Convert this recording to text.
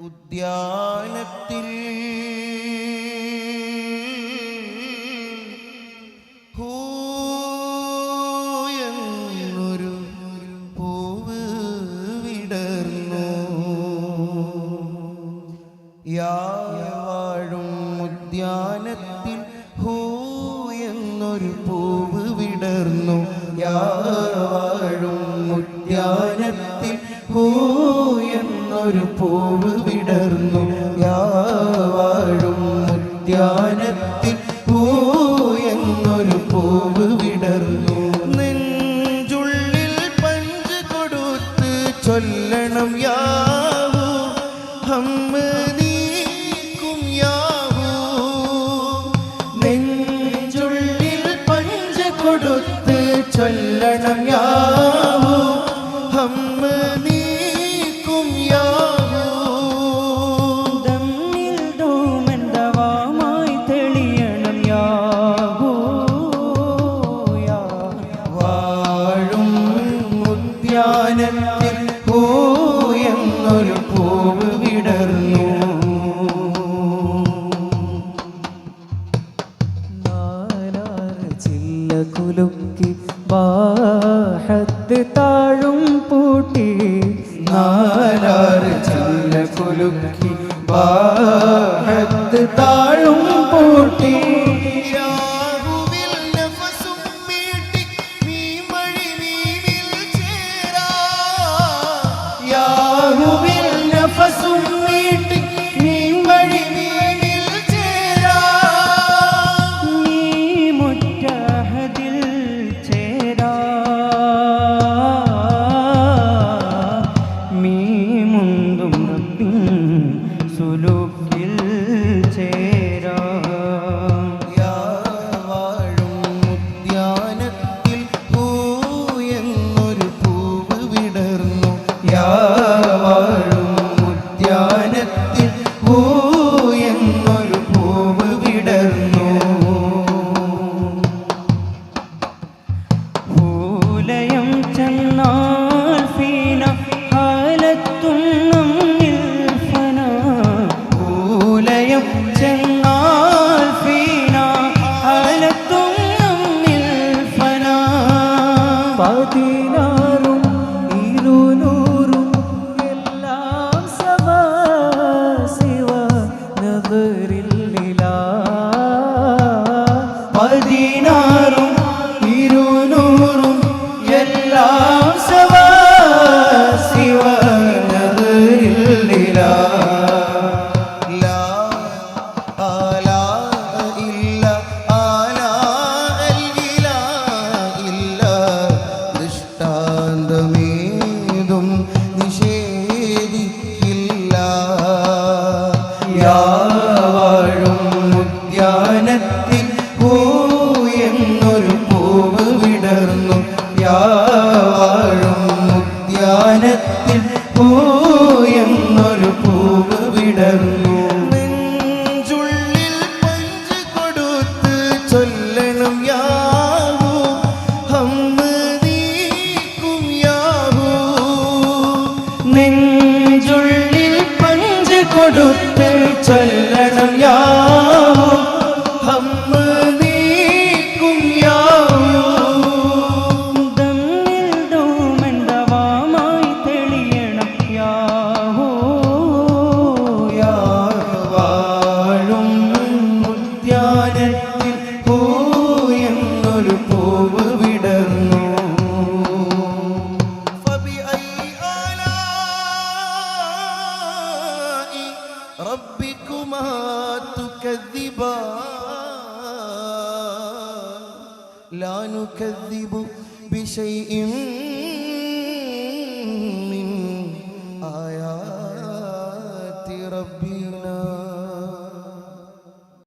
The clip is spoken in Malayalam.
ഉദ്യാനത്തിൽ ഹൂയെന്നൊരു പൂവ് വിടർന്നു. യാഴും ഉദ്യാനത്തിൽ ഹൂ എന്നൊരു പൂവ് വിടർന്നു. യാ ഉദ്യാനത്തിൽ പൂ എന്നൊരു പൂവ് വിടർന്നു യാവാഴും ഉദ്യാന ഒരു പൂവ് വിടർന്നു. ചില്ല കുലുക്കി ബാഹത്ത് താഴും പൂട്ടി. നാലാറ് ചില്ല കുലുക്കി ബാഹത്ത് താഴും പൂട്ടി. നിലയം ചെന്നാ? വാഴും ഉദ്യാനത്തിൽ പൂയെന്നൊരു പൂവ് വിടർന്നു. വാഴും ഉദ്യാനത്തിൽ പൂയെന്നൊരു പൂവ് വിടർന്നു. കൊടുത്തു ربكما تكذبان لا نكذب بشيء